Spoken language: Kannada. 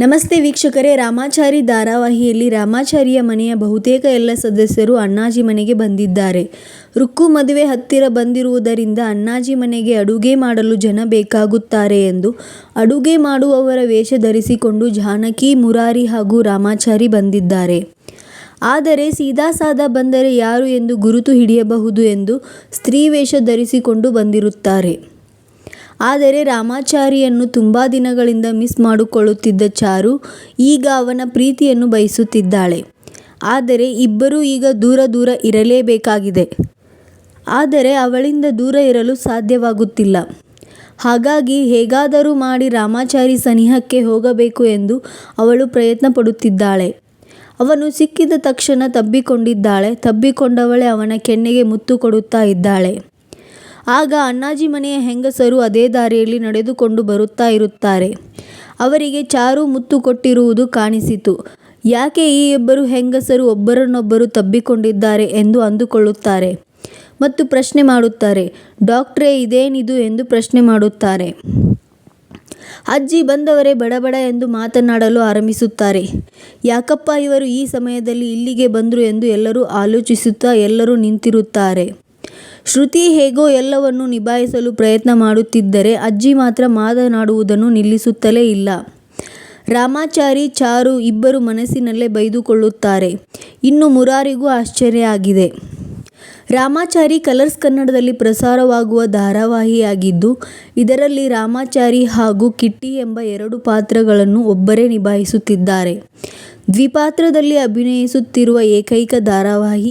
ನಮಸ್ತೆ ವೀಕ್ಷಕರೇ, ರಾಮಾಚಾರಿ ಧಾರಾವಾಹಿಯಲ್ಲಿ ರಾಮಾಚಾರಿಯ ಮನೆಯ ಬಹುತೇಕ ಎಲ್ಲ ಸದಸ್ಯರು ಅಣ್ಣಾಜಿ ಮನೆಗೆ ಬಂದಿದ್ದಾರೆ. ರುಕ್ಕು ಮದುವೆ ಹತ್ತಿರ ಬಂದಿರುವುದರಿಂದ ಅಣ್ಣಾಜಿ ಮನೆಗೆ ಅಡುಗೆ ಮಾಡಲು ಜನ ಬೇಕಾಗುತ್ತಾರೆ ಎಂದು ಅಡುಗೆ ಮಾಡುವವರ ವೇಷ ಧರಿಸಿಕೊಂಡು ಜಾನಕಿ, ಮುರಾರಿ ಹಾಗೂ ರಾಮಾಚಾರಿ ಬಂದಿದ್ದಾರೆ. ಆದರೆ ಸೀದಾ ಸಾದಾ ಬಂದರೆ ಯಾರು ಎಂದು ಗುರುತು ಹಿಡಿಯಬಹುದು ಎಂದು ಸ್ತ್ರೀ ವೇಷ ಧರಿಸಿಕೊಂಡು ಬಂದಿರುತ್ತಾರೆ. ಆದರೆ ರಾಮಾಚಾರಿಯನ್ನು ತುಂಬ ದಿನಗಳಿಂದ ಮಿಸ್ ಮಾಡಿಕೊಳ್ಳುತ್ತಿದ್ದ ಚಾರು ಈಗ ಅವನ ಪ್ರೀತಿಯನ್ನು ಬಯಸುತ್ತಿದ್ದಾಳೆ. ಆದರೆ ಇಬ್ಬರೂ ಈಗ ದೂರ ದೂರ ಇರಲೇಬೇಕಾಗಿದೆ. ಆದರೆ ಅವಳಿಂದ ದೂರ ಇರಲು ಸಾಧ್ಯವಾಗುತ್ತಿಲ್ಲ. ಹಾಗಾಗಿ ಹೇಗಾದರೂ ಮಾಡಿ ರಾಮಾಚಾರಿ ಸನಿಹಕ್ಕೆ ಹೋಗಬೇಕು ಎಂದು ಅವಳು ಪ್ರಯತ್ನ ಪಡುತ್ತಿದ್ದಾಳೆ ಅವನು ಸಿಕ್ಕಿದ ತಕ್ಷಣ ತಬ್ಬಿಕೊಂಡಿದ್ದಾಳೆ. ತಬ್ಬಿಕೊಂಡವಳೆ ಅವನ ಕೆನ್ನೆಗೆ ಮುತ್ತು ಕೊಡುತ್ತಾ ಇದ್ದಾಳೆ. ಆಗ ಅಣ್ಣಾಜಿ ಮನೆಯ ಹೆಂಗಸರು ಅದೇ ದಾರಿಯಲ್ಲಿ ನಡೆದುಕೊಂಡು ಬರುತ್ತಾ ಇರುತ್ತಾರೆ. ಅವರಿಗೆ ಚಾರು ಮುತ್ತು ಕೊಟ್ಟಿರುವುದು ಕಾಣಿಸಿತು. ಯಾಕೆ ಈ ಇಬ್ಬರು ಹೆಂಗಸರು ಒಬ್ಬರನ್ನೊಬ್ಬರು ತಬ್ಬಿಕೊಂಡಿದ್ದಾರೆ ಎಂದು ಅಂದುಕೊಳ್ಳುತ್ತಾರೆ ಮತ್ತು ಪ್ರಶ್ನೆ ಮಾಡುತ್ತಾರೆ, ಡಾಕ್ಟ್ರೇ, ಇದೇನಿದು? ಎಂದು ಪ್ರಶ್ನೆ ಮಾಡುತ್ತಾರೆ. ಅಜ್ಜಿ ಬಂದವರೇ ಬಡಬಡ ಎಂದು ಮಾತನಾಡಲು ಆರಂಭಿಸುತ್ತಾರೆ. ಯಾಕಪ್ಪ ಇವರು ಈ ಸಮಯದಲ್ಲಿ ಇಲ್ಲಿಗೆ ಬಂದರು ಎಂದು ಎಲ್ಲರೂ ಆಲೋಚಿಸುತ್ತಾ ಎಲ್ಲರೂ ನಿಂತಿರುತ್ತಾರೆ. ಶ್ರುತಿ ಹೇಗೋ ಎಲ್ಲವನ್ನೂ ನಿಭಾಯಿಸಲು ಪ್ರಯತ್ನ ಮಾಡುತ್ತಿದ್ದರೆ ಅಜ್ಜಿ ಮಾತ್ರ ಮಾತನಾಡುವುದನ್ನು ನಿಲ್ಲಿಸುತ್ತಲೇ ಇಲ್ಲ. ರಾಮಾಚಾರಿ, ಚಾರು ಇಬ್ಬರು ಮನಸ್ಸಿನಲ್ಲೇ ಬೈದುಕೊಳ್ಳುತ್ತಾರೆ. ಇನ್ನು ಮುರಾರಿಗೂ ಆಶ್ಚರ್ಯ ಆಗಿದೆ. ರಾಮಾಚಾರಿ ಕಲರ್ಸ್ ಕನ್ನಡದಲ್ಲಿ ಪ್ರಸಾರವಾಗುವ ಧಾರಾವಾಹಿಯಾಗಿದ್ದು, ಇದರಲ್ಲಿ ರಾಮಾಚಾರಿ ಹಾಗೂ ಕಿಟ್ಟಿ ಎಂಬ ಎರಡು ಪಾತ್ರಗಳನ್ನು ಒಬ್ಬರೇ ನಿಭಾಯಿಸುತ್ತಿದ್ದಾರೆ. ದ್ವಿಪಾತ್ರದಲ್ಲಿ ಅಭಿನಯಿಸುತ್ತಿರುವ ಏಕೈಕ ಧಾರಾವಾಹಿ